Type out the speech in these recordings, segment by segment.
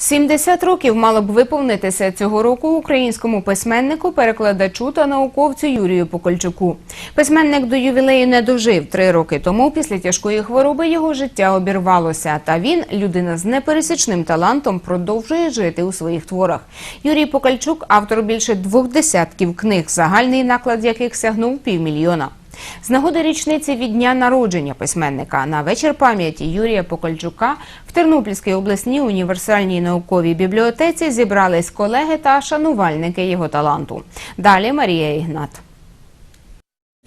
70 років мало б виповнитися цього року українському письменнику, перекладачу та науковцю Юрію Покольчуку. Письменник до ювілею не дожив три роки тому. Після тяжкої хвороби його життя обірвалося. Та він, людина з непересічним талантом, продовжує жити у своїх творах. Юрій Покальчук автор більше двох десятків книг, загальний наклад яких сягнув півмільйона. З нагоди річниці від дня народження письменника на вечір пам'яті Юрія Покольчука в Тернопільській обласній універсальній науковій бібліотеці зібрались колеги та шанувальники його таланту. Далі Марія Ігнат.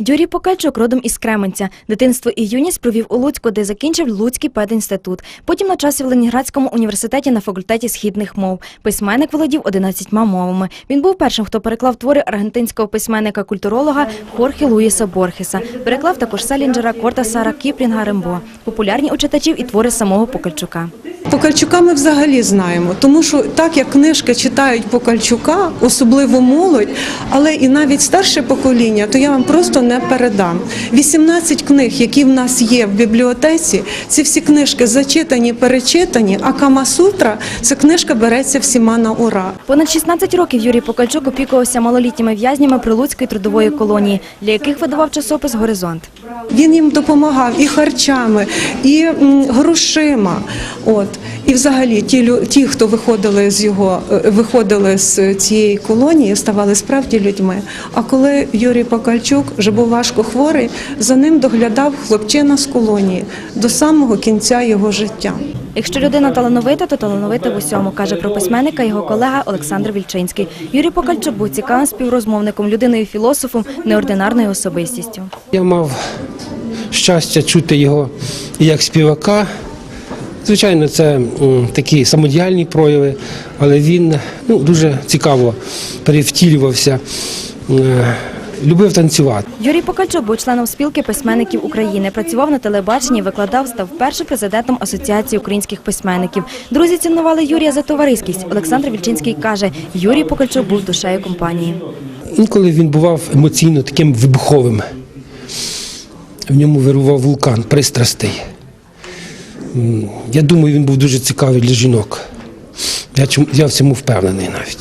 Юрій Покальчук родом із Кременця. Дитинство і юність провів у Луцьку, де закінчив Луцький пединститут. Потім навчався в Ленінградському університеті на факультеті східних мов. Письменник володів 11 мовами. Він був першим, хто переклав твори аргентинського письменника-культуролога Хорхе Луїса Борхеса. Переклав також Селінджера, Кортасара, Кіплінга, Рембо. Популярні у читачів і твори самого Покальчука. Покальчука ми взагалі знаємо, тому що так як книжки читають Покальчука, особливо молодь, але і навіть старше покоління, то я вам просто не передам. 18 книг, які в нас є в бібліотеці, ці всі книжки зачитані, перечитані, а Камасутра це книжка береться всіма на ура. Понад 16 років Юрій Покальчук опікувався малолітніми в'язнями Прилуцької трудової колонії, для яких видавав часопис Горизонт. Він їм допомагав і харчами, і грошима. От і взагалі ті ті, хто виходили з його е, виходили з цієї колонії, ставали справді людьми. А коли Юрій Покальчук вже був важко хворий, за ним доглядав хлопчина з колонії до самого кінця його життя. Якщо людина талановита, то талановита в усьому, каже про письменника його колега Олександр Вільчинський. Юрій Покальчук був цікавим співрозмовником, людиною філософом, неординарною особистістю. Я мав щастя чути його як співака. Звичайно, це такі самодіяльні прояви, але він ну, дуже цікаво перевтілювався, е, любив танцювати. Юрій Покальчук був членом спілки письменників України. Працював на телебаченні, викладав, став першим президентом Асоціації українських письменників. Друзі цінували Юрія за товариськість. Олександр Вільчинський каже, Юрій Покальчук був душею компанії. Інколи він бував емоційно таким вибуховим. В ньому вирував вулкан пристрастей. Я думаю, він був дуже цікавий для жінок. Я, чому- я в цьому впевнений навіть.